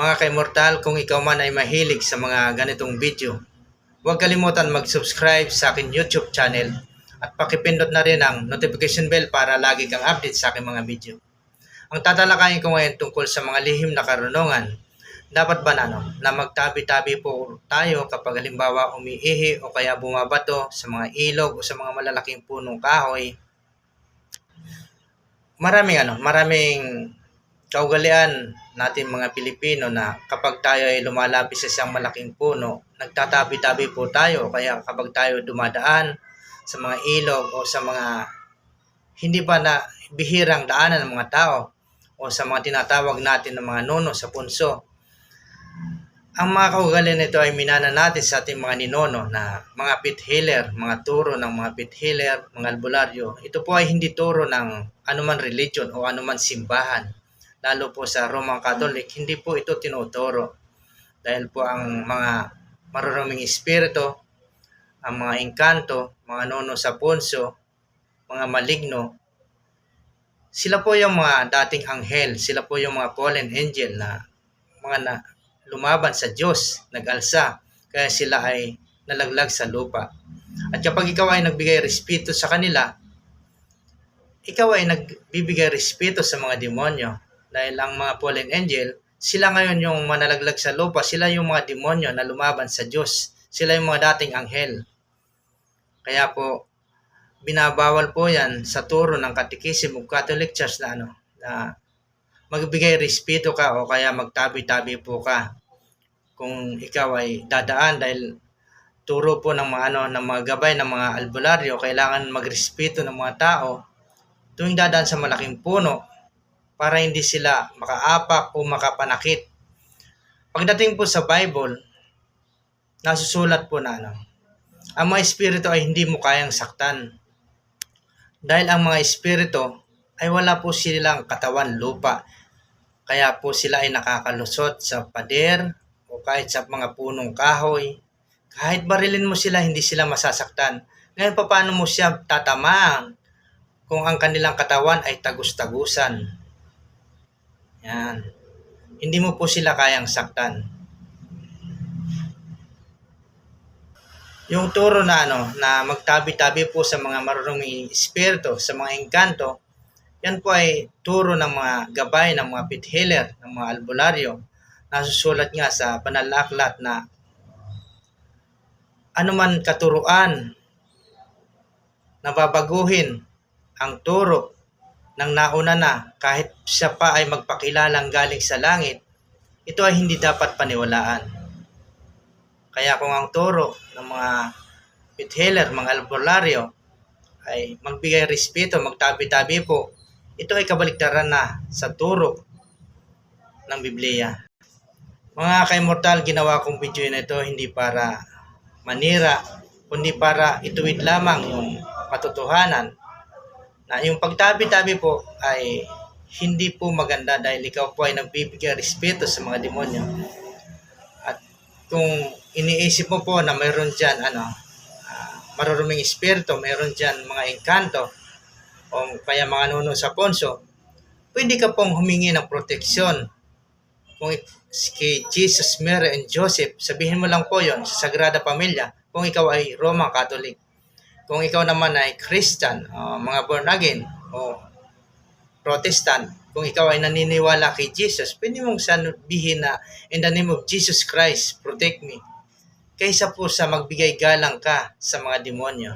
Mga ka-immortal, kung ikaw man ay mahilig sa mga ganitong video, huwag kalimutan mag-subscribe sa akin YouTube channel at pakipindot na rin ang notification bell para lagi kang update sa aking mga video. Ang tatalakayin ko ngayon tungkol sa mga lihim na karunungan, dapat ba na, ano, na magtabi-tabi po tayo kapag halimbawa umiihi o kaya bumabato sa mga ilog o sa mga malalaking punong kahoy maraming ano, maraming kaugalian natin mga Pilipino na kapag tayo ay lumalapit sa isang malaking puno, nagtatabi-tabi po tayo. Kaya kapag tayo dumadaan sa mga ilog o sa mga hindi pa na bihirang daanan ng mga tao o sa mga tinatawag natin ng mga nono sa punso, ang mga kaugalian nito ay minana natin sa ating mga ninono na mga pit healer, mga turo ng mga pit healer, mga albularyo. Ito po ay hindi turo ng anuman religion o anuman simbahan. Lalo po sa Roman Catholic, hindi po ito tinuturo. Dahil po ang mga maruruming espiritu, ang mga engkanto, mga nono sa punso, mga maligno, sila po yung mga dating anghel, sila po yung mga fallen angel na mga na, lumaban sa Diyos, nag-alsa, kaya sila ay nalaglag sa lupa. At kapag ikaw ay nagbigay respeto sa kanila, ikaw ay nagbibigay respeto sa mga demonyo. Dahil ang mga fallen angel, sila ngayon yung manalaglag sa lupa, sila yung mga demonyo na lumaban sa Diyos. Sila yung mga dating anghel. Kaya po, binabawal po yan sa turo ng Catechism of Catholic Church na ano, na magbigay respeto ka o kaya magtabi-tabi po ka kung ikaw ay dadaan dahil turo po ng mga ano ng mga gabay ng mga albularyo kailangan magrespeto ng mga tao tuwing dadaan sa malaking puno para hindi sila makaapak o makapanakit. Pagdating po sa Bible, nasusulat po na ano, ang mga espiritu ay hindi mo kayang saktan. Dahil ang mga espiritu ay wala po silang katawan lupa. Kaya po sila ay nakakalusot sa pader o kahit sa mga punong kahoy. Kahit barilin mo sila, hindi sila masasaktan. Ngayon, paano mo siya tatamaan kung ang kanilang katawan ay tagus-tagusan? Yan. Hindi mo po sila kayang saktan. Yung turo na ano, na magtabi-tabi po sa mga marunong espiritu, sa mga engkanto, yan po ay turo ng mga gabay ng mga pit healer, ng mga albularyo. Nasusulat nga sa banal na aklat na anuman katuruan na babaguhin ang turo ng nauna na kahit siya pa ay magpakilalang galing sa langit, ito ay hindi dapat paniwalaan. Kaya kung ang turo ng mga pit healer, mga albularyo, ay magbigay respeto, magtabi-tabi po, ito ay kabaliktaran na sa turo ng Biblia. Mga ka-immortal, ginawa kong video na ito hindi para manira, kundi para ituwid lamang yung katotohanan na yung pagtabi-tabi po ay hindi po maganda dahil ikaw po ay nagbibigay respeto sa mga demonyo. At kung iniisip mo po na mayroon dyan ano, uh, maruruming espiritu, mayroon dyan mga engkanto, o kaya mga nuno sa ponso, pwede ka pong humingi ng proteksyon. Kung kay Jesus, Mary, and Joseph, sabihin mo lang po yon sa Sagrada Pamilya kung ikaw ay Roman Catholic. Kung ikaw naman ay Christian, uh, mga born again, o Protestant, kung ikaw ay naniniwala kay Jesus, pwede mong sabihin na, in the name of Jesus Christ, protect me. Kaysa po sa magbigay galang ka sa mga demonyo.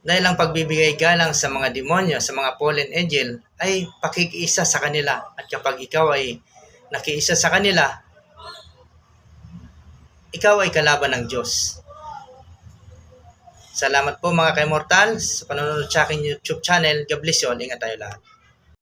Dahil ang pagbibigay galang sa mga demonyo, sa mga fallen angel, ay pakikiisa sa kanila. At kapag ikaw ay nakiisa sa kanila, ikaw ay kalaban ng Diyos. Salamat po mga ka-immortal sa panonood sa aking YouTube channel. God bless you all. Ingat tayo lahat.